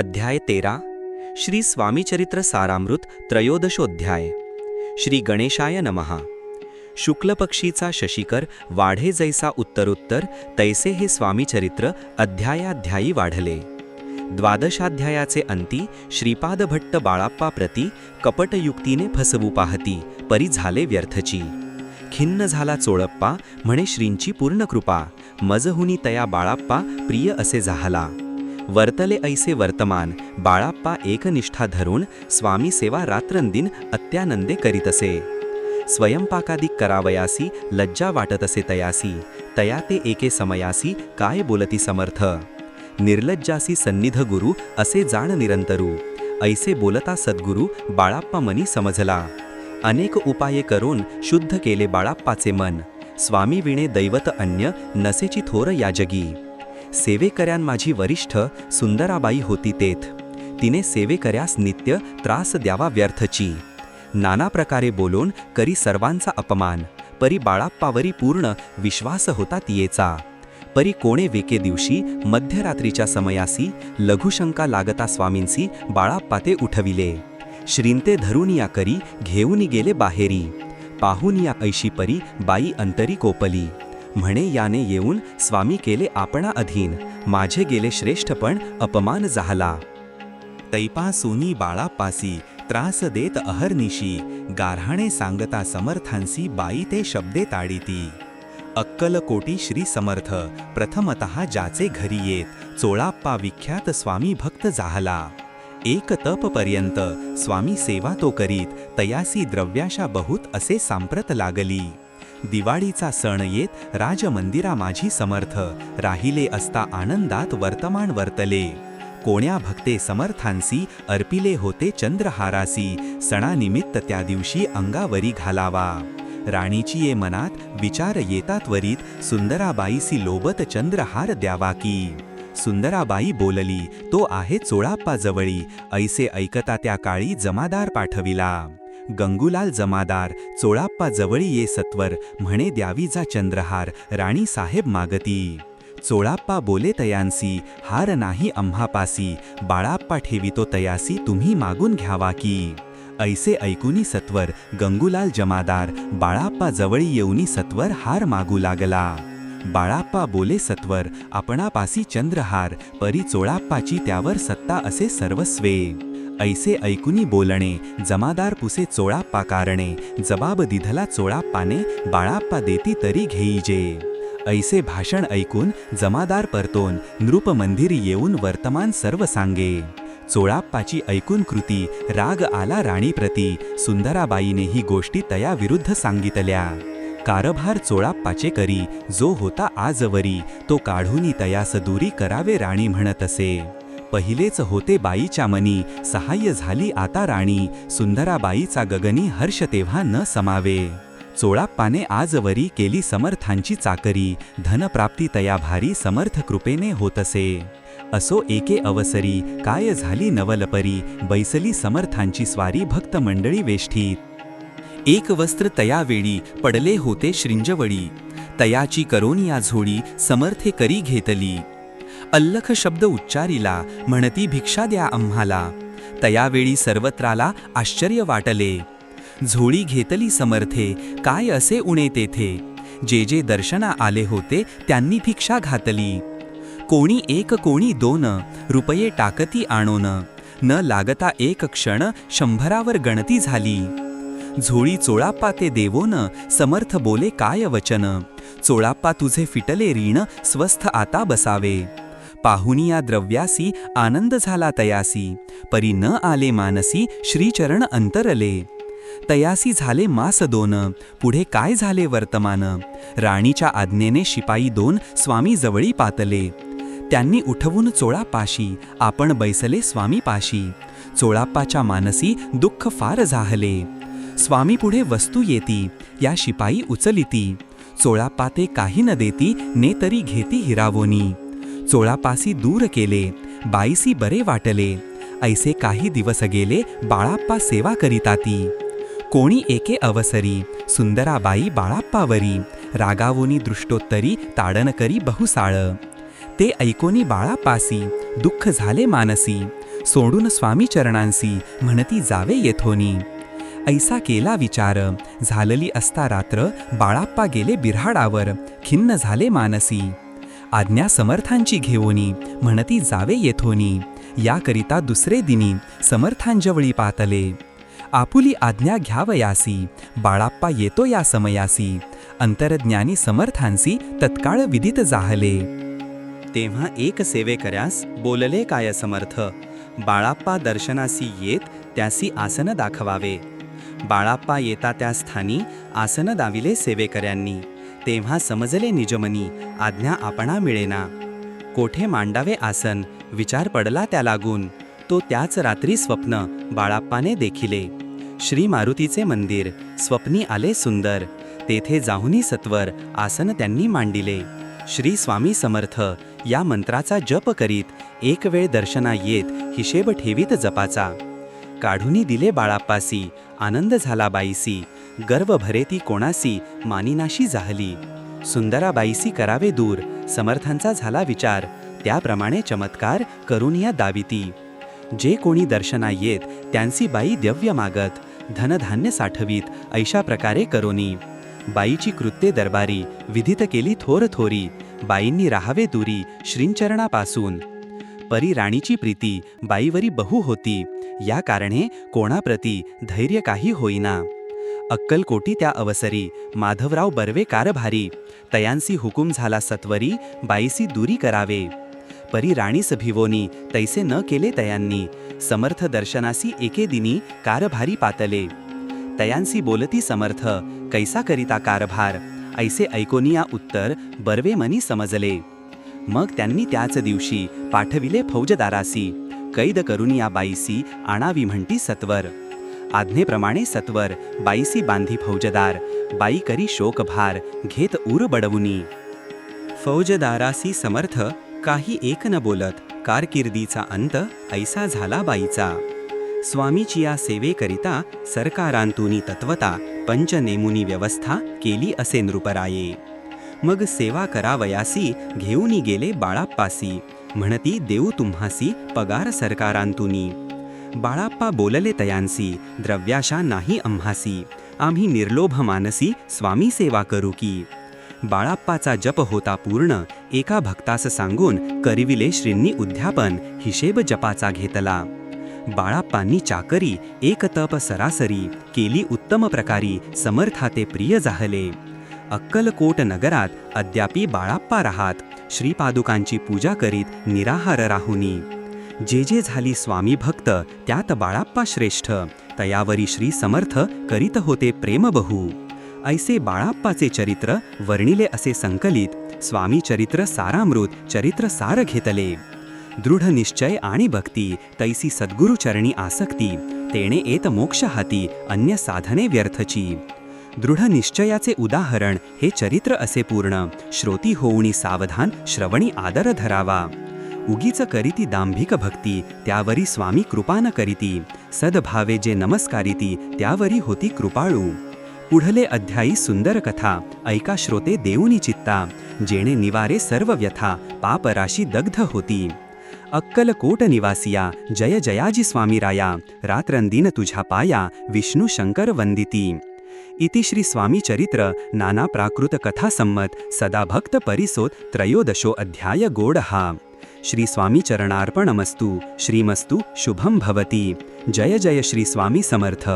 अध्याय तेरा श्री स्वामीचरित्र सारामृत त्रयोदशोध्याय. श्री गणेशाय नमहा शुक्लपक्षीचा शशिकर वाढे जैसा उत्तरोत्तर तैसे हे स्वामीचरित्र अध्यायाध्यायी वाढले. द्वादशाध्यायाचे अंती श्रीपादभट्ट बाळाप्पाप्रती बाळाप्पा कपटयुक्तीने फसवू पाहती परी झाले व्यर्थची. खिन्न झाला चोळप्पा म्हणे श्रींची पूर्ण कृपा. मजहुनी तया बाळाप्पा प्रिय असे झाला. वर्तले ऐसे वर्तमान बाळाप्पा एकनिष्ठा धरून स्वामी सेवा रात्रंदिन अत्यानंदे करीत असे स्वयंपाकादिक करावयासी लज्जा वाटत असे तयासी तया ते एके समयासी काय बोलती समर्थ? निर्लज्जासी सन्निध गुरु असे जाण निरंतरू. ऐसे बोलता सद्गुरु बाळाप्पा मनी समजला अनेक उपाये करून शुद्ध केले बाळाप्पाचे मन. स्वामी विणे दैवत अन्य नसेची थोर याजगी. सेवेकऱ्यान माझी वरिष्ठ सुंदराबाई होती तेथ. तिने सेवेकऱ्यास नित्य त्रास द्यावा व्यर्थची. नाना प्रकारे बोलून करी सर्वांचा अपमान परी बाळाप्पावरी पूर्ण विश्वास होता तियेचा परी कोणे वेके दिवशी मध्यरात्रीच्या समयासी लघुशंका लागता स्वामींसी बाळाप्पा ते उठविले. श्रींते धरून या करी घेऊन गेले बाहेरी. पाहून या ऐशी परी बाई अंतरी कोपली. म्हणे याने येऊन स्वामी केले आपणा अधीन. माझे गेले श्रेष्ठपण अपमान झाला. तैपा सोनी बाळापासी त्रास देत अहर्निशी गारहाणे सांगता समर्थांसी बाई ते शब्दे ताडिती. अक्कल कोटी श्री समर्थ प्रथमतः ज्याचे घरी येत चोळाप्पा विख्यात स्वामी भक्त जाहला एक तप पर्यंत स्वामी सेवा तो करीत तयासी द्रव्याशा बहुत असे सांप्रत लागली. दिवाळीचा सण येत राजमंदिरा माझी समर्थ. राहिले असता आनंदात वर्तमान वर्तले. कोण्या भक्ते समर्थांसी अर्पिले होते चंद्रहारासी. सणानिमित्त त्या दिवशी अंगावरी घालावा. राणीची ये मनात विचार येतात वरीत सुंदराबाईसी लोबत चंद्रहार द्यावा की. सुंदराबाई बोलली तो आहे चोळाप्पा जवळी ऐसे ऐकता त्या काळी जमादार पाठविला. गंगूलाल जमादार चोळाप्पा जवळी ये सत्वर म्हणे द्यावी जा चंद्रहार राणी साहेब मागती. चोळाप्पा बोले तयांसी हार नाही आम्हापासी बाळाप्पा ठेवितो तयासी तुम्ही मागून घ्यावा की. ऐसे ऐकुनी सत्वर गंगूलाल जमादार बाळाप्पा जवळी येऊनी सत्वर हार मागू लागला. बाळाप्पा बोले सत्वर आपणापासी चंद्रहार परी चोळाप्पाची त्यावर सत्ता असे सर्वस्वे. ऐसे ऐकुनी बोलणे जमादार पुसे चोळाप्पा कारणे जबाब दिधला चोळाप्पाने बाळाप्पा देती तरी घेईजे ऐसे भाषण ऐकून जमादार परतोन नृप मंदिर येऊन वर्तमान सर्व सांगे. चोळाप्पाची ऐकून कृती राग आला राणीप्रती सुंदराबाईने ही गोष्टी तया विरुद्ध सांगितल्या. कारभार चोळाप्पाचे करी जो होता आजवरी तो काढूनी तयास दूरी करावे राणी म्हणत असे पहिलेच होते बाईच्या मनी सहाय्य झाली आता राणी. सुंदराबाईचा गगनी हर्ष तेव्हा न समावे. चोळाप्पाने आजवरी केली समर्थांची चाकरी. धनप्राप्ती तया भारी समर्थ कृपेने होत असे असो एके अवसरी. काय झाली नवलपरी. बैसली समर्थांची स्वारी भक्त मंडळी वेष्ठीत. एक वस्त्र तयावेळी पडले होते श्रिंजवळी. तयाची करोनिया झोळी समर्थे करी घेतली. अल्लख शब्द उच्चारिला म्हणती भिक्षा द्या आम्हाला. तयावेळी सर्वत्राला आश्चर्य वाटले. झोळी घेतली समर्थे काय असे उणे तेथे? जे जे दर्शना आले होते त्यांनी भिक्षा घातली. कोणी एक कोणी दोन रुपये टाकती आणोन. न लागता एक क्षण शंभरावर गणती झाली. झोळी चोळाप्पा ते देवोन समर्थ बोले काय वचन? चोळाप्पा तुझे फिटले रीण स्वस्थ आता बसावे. पाहुनी या द्रव्यासी आनंद झाला तयासी. परी न आले मानसी श्रीचरण अंतरले. तयासी झाले मास दोन पुढे काय झाले वर्तमान? राणीच्या आज्ञेने शिपाई दोन स्वामी जवळी पातले. त्यांनी उठवून चोळापाशी आपण बैसले स्वामी पाशी. चोळाप्पाच्या मानसी दुःख फार झाहले स्वामी पुढे वस्तू येती या शिपाई उचलिती. चोळाप्पा ते काही न देती ने तरी घेती हिरावोनी. चोळापासी दूर केले. बाईसी बरे वाटले. ऐसे काही दिवस गेले बाळाप्पा सेवा करीता ती कोणी एके अवसरी सुंदराबाई बाळाप्पावरी रागावोनी दृष्टोत्तरी ताडन करी बहुसाळ. ते ऐकोनी बाळापासी दुःख झाले मानसी सोडून स्वामी चरणांसी म्हणती जावे येथोनी. ऐसा केला विचार झालली असता रात्र बाळाप्पा गेले बिऱ्हाडावर खिन्न झाले मानसी. आज्ञा समर्थांची घेऊनी म्हणती जावे येथोनी. याकरिता दुसरे दिनी समर्थांजवळी पातले. आपुली आज्ञा घ्यावयासी बाळाप्पा येतो या समयासी अंतरज्ञानी समर्थांसी तत्काळ विदित जाहले. तेव्हा एक सेवेकऱ्यास बोलले काय समर्थ बाळाप्पा दर्शनासी येत त्यासी आसन दाखवावे. बाळाप्पा येता त्या स्थानी आसन दाविले सेवेकऱ्यांनी. तेव्हा समजले निजमनी आज्ञा आपणा मिळेना. कोठे मांडावे आसन विचार पडला त्या लागून. तो त्याच रात्री स्वप्न बाळाप्पाने देखिले. श्री मारुतीचे मंदिर स्वप्नी आले सुंदर. तेथे जाहुनी सत्वर आसन त्यांनी मांडिले. श्री स्वामी समर्थ या मंत्राचा जप करीत एक वेळ दर्शना येत हिशेब ठेवीत जपाचा. काढूनी दिले बाळाप्पासी. आनंद झाला बाईसी. गर्व भरे ती कोणासी मानिनाशी जाहली. सुंदराबाईसी करावे दूर समर्थांचा झाला विचार. त्याप्रमाणे चमत्कार करून या दाविती. जे कोणी दर्शना येत त्यांची बाई द्रव्य मागत. धनधान्य साठवीत ऐशा प्रकारे करोनी. बाईची कृत्ये दरबारी विधित केली थोर थोरी. बाईंनी राहावे दुरी श्रींचरणापासून. परी राणीची प्रीती बाईवरी बहु होती. या कारणे कोणाप्रती धैर्य काही होईना. अक्कलकोटी त्या अवसरी माधवराव बर्वे कारभारी. तयांसी हुकुम झाला सत्वरी बाईसी दुरी करावे. परी राणीस भिवोनी तैसे न केले तयांनी. समर्थ दर्शनासी एके दिनी कारभारी पातले. तयांसी बोलती समर्थ कैसा करिता कारभार? ऐसे ऐकोनिया उत्तर बर्वे मनी समजले. मग त्यांनी त्याच दिवशी पाठविले फौजदारासी. कैद करून या बाईसी आणावी म्हणती सत्वर. आज्ञेप्रमाणे सत्वर बाईसी बांधी फौजदार बाई करी शोकभार घेत उर बडवुनी. फौजदारासी समर्थ काही एक न बोलत कारकिर्दीचा अंत ऐसा झाला बाईचा. स्वामीची या सेवेकरिता सरकारांतुनी तत्वता पंचनेमुनी व्यवस्था केली असे नृपराये. मग सेवा करावयासी घेऊनी गेले बाळाप्पासी. म्हणती देऊ तुम्हासी पगार सरकारांतुनी. बाळाप्पा बोलले तयांसी द्रव्याशा नाही आम्हासी. आम्ही निर्लोभ मानसी स्वामी सेवा करू की. बाळाप्पाचा जप होता पूर्ण. एका भक्तास सांगून करिविले श्रींनी उद्यापन हिशेब जपाचा घेतला. बाळाप्पांनी चाकरी एक तप सरासरी केली उत्तम प्रकारी समर्थाते प्रिय जाहले. अक्कलकोट नगरात अद्यापी बाळाप्पा राहात. श्रीपादुकांची पूजा करीत निराहार राहुनी. जे जे झाली स्वामी भक्त त्यात बाळाप्पा श्रेष्ठ. तयावरी श्री समर्थ करीत होते प्रेमबहू. ऐसे बाळाप्पाचे चरित्र वर्णिले असे संकलित स्वामी चरित्र सारामृत चरित्र सार घेतले. दृढ निश्चय आणि भक्ती तैसी सद्गुरुचरणी आसक्ती तेणे एत मोक्ष हाती अन्य साधने व्यर्थची. दृढ निश्चयाचे उदाहरण हे चरित्र असे पूर्ण. श्रोती होऊनी सावधान श्रवणी आदर धरावा. उगीच करीती दांभिक भक्ती त्यावरी स्वामी कृपा न करीती. सद्भावे जे नमस्कारिती त्यावरी होती कृपाळू. पुढले अध्यायी सुंदर कथा ऐका श्रोते देऊनी चित्ता. जेणे निवारे सर्व व्यथा पापराशी दग्ध होती. अक्कलकोट निवासिया जय जयाजी स्वामी राया. रात्रंदिन तुझ्या पाया विष्णू शंकर वंदिती. इति श्री स्वामी चरित्र नाना प्राकृत कथा संमत सदा भक्त परिसोत त्रयोदशो अध्याय गोडहा श्री स्वामी चरणार्पणमस्तु श्रीमस्तु शुभम भवती। जय जय श्री स्वामी समर्थ।